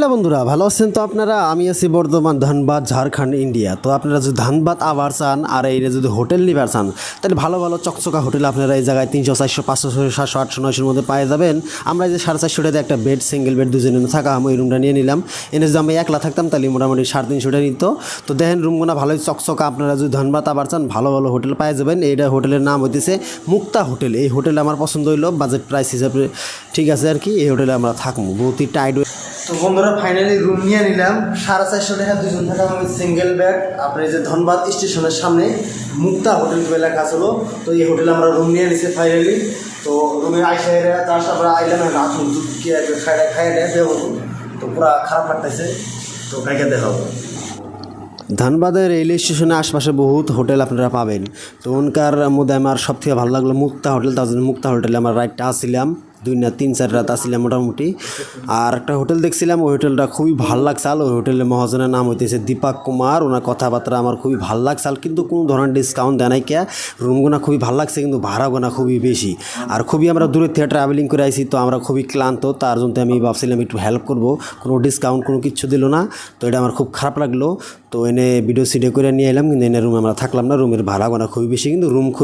Hello বন্ধুরা, ভালো আছেন তো আপনারা? আমি আছি বর্ধমান ধানবাদ, ঝাড়খণ্ড, ইন্ডিয়া। তো আপনারা যদি ধানবাদ আবার চান আর এই যদি হোটেল নিবার চান, তাহলে ভালো ভালো চকচকা হোটেল আপনারা এই জায়গায় তিনশো, চারশো, পাঁচশো, ছয়শো, সাতশো, আটশো, নয়শোর মধ্যে পায়ে যাবেন। আমরা এই যে সাড়ে চারশো টাকা একটা বেড সিঙ্গেল বেড দুজনে থাকা, আমি ওই রুমটা নিয়ে নিলাম। এনে যদি আমি একলা থাকতাম, তাহলে মোটামুটি সাড়ে তিনশো টাকা নিত। তো দেখেন রুমগুলো ভালোই চকচকা, আপনারা যদি ধানবাদ আবার চান, ভালো ভালো হোটেল পায়ে যাবেন। এইটা হোটেলের নাম হইতেছে মুক্তা হোটেল। এই হোটেল আমার পছন্দ হইল বাজেট প্রাইস হিসাবে ঠিক আছে আর কি, এই হোটেলে আমরা থাকব। বহুতই টাইট তো বন্ধুরা ফাইনালি রুম নিয়ে নিলাম। সাড়ে চারশো টাকা দুজন থাকা আমি সিঙ্গেল ব্যাগ আপনার যে ধনবাদ স্টেশনের সামনে মুক্তা হোটেল বলে লেখা ছিল তো এই হোটেলে আমরা রুম নিয়ে নিছি ফাইনালি তো রুমে আইসা তার সাথে আইলাম রাত খাই খাই দেবো তো পুরা খারাপ লাগতেছে। তো কাইকে দেখাবো ধানবাদের রেল স্টেশনের আশপাশে বহুত হোটেল আপনারা পাবেন। তো ওনকার মধ্যে আমার সবথেকে ভালো লাগল মুক্তা হোটেল, তার জন্য মুক্তা হোটেলে আমার রাইটটা আসছিলাম। দুই না তিন চার রাত আসছিলাম মোটামুটি। আর একটা হোটেল দেখছিলাম, ওই হোটেলটা খুবই ভালো লাগছাল ওই হোটেলের মহাজনের নাম হইতেছে দীপক কুমার। ওনার কথাবার্তা আমার খুবই ভালো লাগছাল কিন্তু কোনো ধরনের ডিসকাউন্ট দেয় নাই কে। রুমগুনা খুবই ভালো লাগছে, কিন্তু ভাড়াগুনা খুবই বেশি। আর খুবই আমরা দূরে থেকে ট্রাভেলিং করে আইছি, তো আমরা খুবই ক্লান্ত। তার জন্য আমি ভাবছিলাম একটু হেল্প করব। কোনো ডিসকাউন্ট কোনো কিছু দিল না। তো এটা আমার খুব খারাপ লাগল। তো এনে ভিডিও সিডিও করে নিয়ে এলাম, কিন্তু এনে রুমে আমরা থাকলাম না। রুমের ভাড়াগুনা খুবই বেশি, কিন্তু রুম খুবই